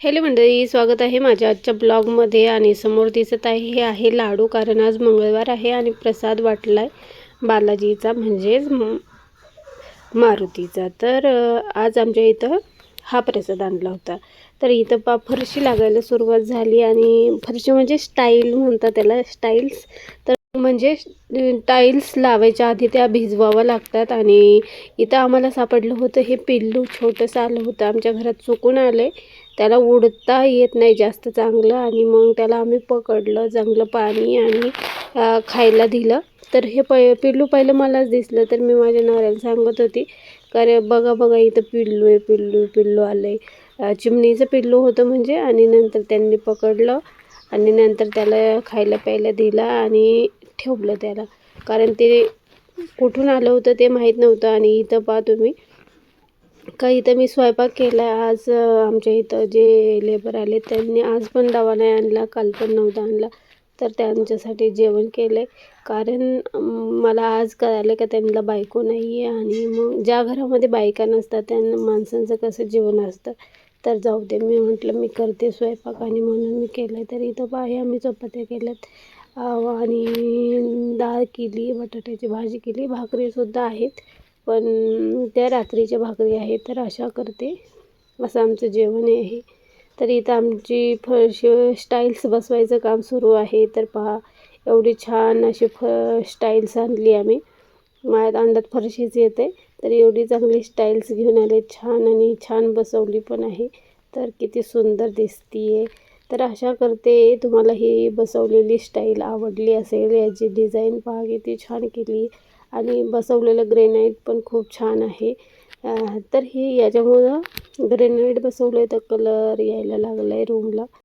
Hello मंडळी स्वागत आहे माझ्या आजच्या ब्लॉगमध्ये आणि समोर दिसत आहे हे आहे लाडू कारण आज मंगळवार आहे आणि प्रसाद वाटला आहे बालाजीचा म्हणजेच म- मारुतीचा. तर आज आमच्या इथं हा प्रसाद आणला होता. तर इथं पा फरशी लागायला सुरुवात झाली आणि फरशी म्हणजे स्टाईल म्हणतात त्याला स्टाईल्स. तर म्हणजे टाईल्स लावायच्या आधी त्या भिजवाव्या लागतात आणि इथं आम्हाला सापडलं होतं. हे पिल्लू छोटंसं आलं होतं. आमच्या घरात चुकून आलं. त्याला उडता येत नाही जास्त चांगलं आणि मग त्याला आम्ही पकडलं चांगलं पाणी आणि खायला दिलं. तर हे प पिल्लू पहिलं मलाच दिसलं. तर मी माझ्या नवऱ्याला सांगत होती अरे बघा बघा इथं पिल्लू आहे पिल्लू पिल्लू आलं आहे चिमणीचं पिल्लू होतं म्हणजे आणि नंतर त्यांनी पकडलं. आणि नंतर त्याला खायला प्यायला दिला. आणि ठेवलं त्याला. कारण ते कुठून आलं होतं ते माहीत नव्हतं आणि इथं पहा तुम्ही. का इथं मी स्वयंपाक केला. आज आमच्या इथं जे लेबर आले त्यांनी आज पण डबा नाही आणला काल पण नव्हता आणला. तर त्यांच्यासाठी जेवण केलं आहे कारण मला आज कळालं का त्यांना बायको नाही आहे आणि मग ज्या घरामध्ये बायका नसतात त्यांना माणसांचं कसं जीवन असतं? तर जाऊ दे. मी म्हटलं मी करते स्वयंपाक आणि म्हणून मी केलं तर इथं पाहे आम्ही चपात्या केल्यात. आणि डाळ केली बटाट्याची भाजी केली भाकरीसुद्धा आहेत. पण त्या रात्रीच्या भाकरी आहेत तर अशा करते. असं आमचं जेवण आहे. तर इथं आमची फरशी स्टाईल्स बसवायचं काम सुरू आहे. तर पहा एवढी छान अशी फ स्टाईल्स आणली आम्ही. माझ्या अंडात फरशीच येते. तर एवढी चांगली स्टाईल्स घेऊन आले. छान आणि छान बसवली पण आहे. तर किती सुंदर दिसती आहे तर अशा करते तुम्हाला ही बसवलेली स्टाईल आवडली असेल. याची डिझाईन पहा किती छान केली. आणि बसवलेलं ग्रेनाईट पण खूप छान आहे. तर ही याच्यामुळं ग्रेनाईट बसवलं आहे तर कलर यायला लागला आहे रूमला